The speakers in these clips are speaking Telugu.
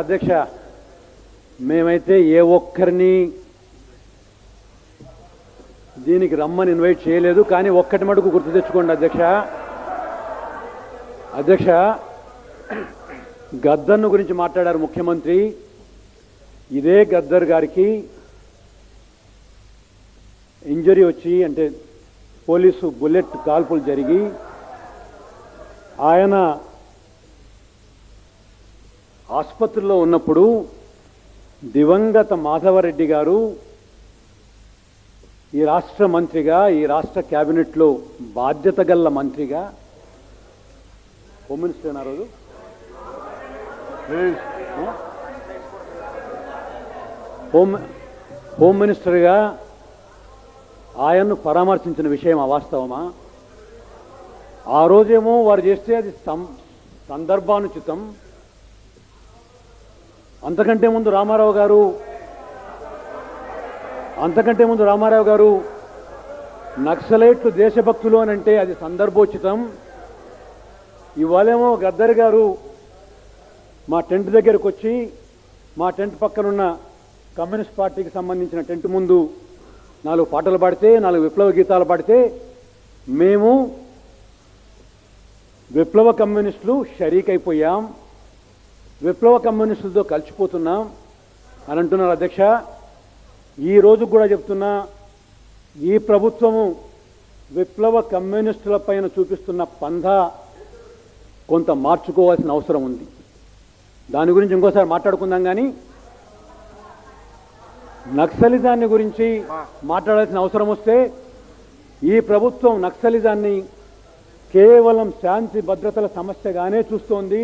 అధ్యక్ష మేమైతే ఏ ఒక్కరిని దీనికి రమ్మని ఇన్వైట్ చేయలేదు కానీ ఒక్కటి మటుకు గుర్తు తెచ్చుకోండి అధ్యక్ష. అధ్యక్ష గద్దర్ను గురించి మాట్లాడారు ముఖ్యమంత్రి. ఇదే గద్దర్ గారికి ఇంజరీ వచ్చి అంటే పోలీసు బుల్లెట్ కాల్పులు జరిగి ఆయన ఆసుపత్రిలో ఉన్నప్పుడు దివంగత మాధవరెడ్డి గారు ఈ రాష్ట్ర మంత్రిగా ఈ రాష్ట్ర క్యాబినెట్లో బాధ్యత గల్ల మంత్రిగా హోమ్ మినిస్టర్ ఆ రోజు? హోమ్ హోమ్ మినిస్టర్గా ఆయన్ను పరామర్శించిన విషయం అవాస్తవమా ఆ రోజేమో వారు చేస్తే అది సందర్భానుచితం. అంతకంటే ముందు రామారావు గారు అంతకంటే ముందు రామారావు గారు నక్సలైట్లు దేశభక్తులు అని అంటే అది సందర్భోచితం. ఇవాళేమో గద్దర్ గారు మా టెంట్ దగ్గరకు వచ్చి మా టెంట్ పక్కనున్న కమ్యూనిస్ట్ పార్టీకి సంబంధించిన టెంట్ ముందు నాలుగు పాటలు పాడితే నాలుగు విప్లవ గీతాలు పాడితే మేము విప్లవ కమ్యూనిస్టులు షరీక్ అయిపోయాం విప్లవ కమ్యూనిస్టులతో కలిసిపోతున్నాం అని అంటున్నారు అధ్యక్ష. ఈ రోజు కూడా చెప్తున్నా ఈ ప్రభుత్వము విప్లవ కమ్యూనిస్టుల పైన చూపిస్తున్న పంధ కొంత మార్చుకోవాల్సిన అవసరం ఉంది. దాని గురించి ఇంకోసారి మాట్లాడుకుందాం కానీ నక్సలిజాన్ని గురించి మాట్లాడాల్సిన అవసరం వస్తే ఈ ప్రభుత్వం నక్సలిజాన్ని కేవలం శాంతి భద్రతల సమస్యగానే చూస్తోంది.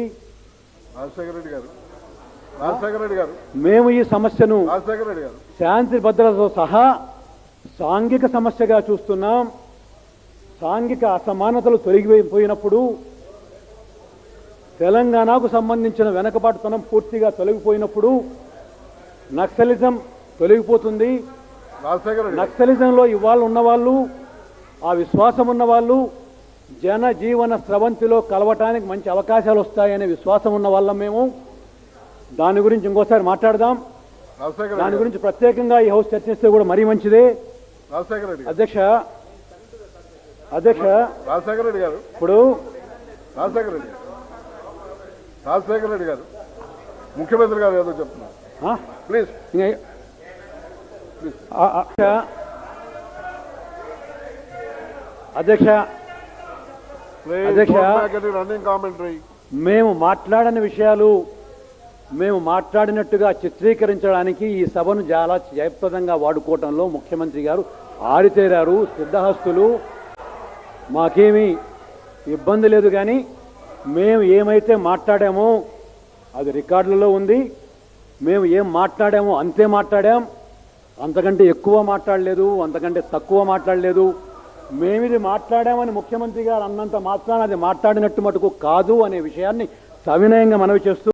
రాజశేఖర రెడ్డి గారు. రాజశేఖర రెడ్డి గారు. మేము ఈ సమస్యను రాజశేఖర రెడ్డి గారు. శాంతి భద్రతతో సహా సాంఘిక సమస్యగా చూస్తున్నాం. సాంఘిక అసమానతలు తొలగిపోయినప్పుడు తెలంగాణకు సంబంధించిన వెనకబాటుతనం పూర్తిగా తొలగిపోయినప్పుడు నక్సలిజం తొలగిపోతుంది. నక్సలిజంలో ఇవాళ ఉన్నవాళ్ళు ఆ విశ్వాసం ఉన్నవాళ్ళు జన జీవన స్రవంతిలో కలవటానికి మంచి అవకాశాలు వస్తాయనే విశ్వాసం ఉన్న వాళ్ళం మేము. దాని గురించి ఇంకోసారి మాట్లాడదాం. దాని. గురించి ప్రత్యేకంగా ఈ హౌస్ చర్చిస్తే కూడా మరీ మంచిదే. అధ్యక్ష అధ్యక్ష రాజశేఖర రెడ్డి గారు. ఇప్పుడు రాజశేఖర రెడ్డి గారు. రాజశేఖర రెడ్డి గారు. ముఖ్యమంత్రి గారు ఏదో చెప్తున్నారు. ప్లీజ్. అధ్యక్ష. అధ్యక్ష. మేము మాట్లాడని విషయాలు మేము మాట్లాడినట్టుగా చిత్రీకరించడానికి ఈ సభను చాలా జయప్రదంగా వాడుకోవటంలో ముఖ్యమంత్రి గారు ఆరితేరారు. సిద్ధహస్తులు మాకేమీ ఇబ్బంది లేదు కానీ మేము ఏమైతే మాట్లాడామో అది రికార్డులలో ఉంది. మేము ఏం మాట్లాడామో అంతే మాట్లాడాం. అంతకంటే ఎక్కువ మాట్లాడలేదు అంతకంటే తక్కువ మాట్లాడలేదు. మేమిది మాట్లాడామని ముఖ్యమంత్రి గారు అన్నంత మాత్రాన అది మాట్లాడినట్టు మటుకు కాదు అనే విషయాన్ని సవినయంగా మనవి చేస్తూ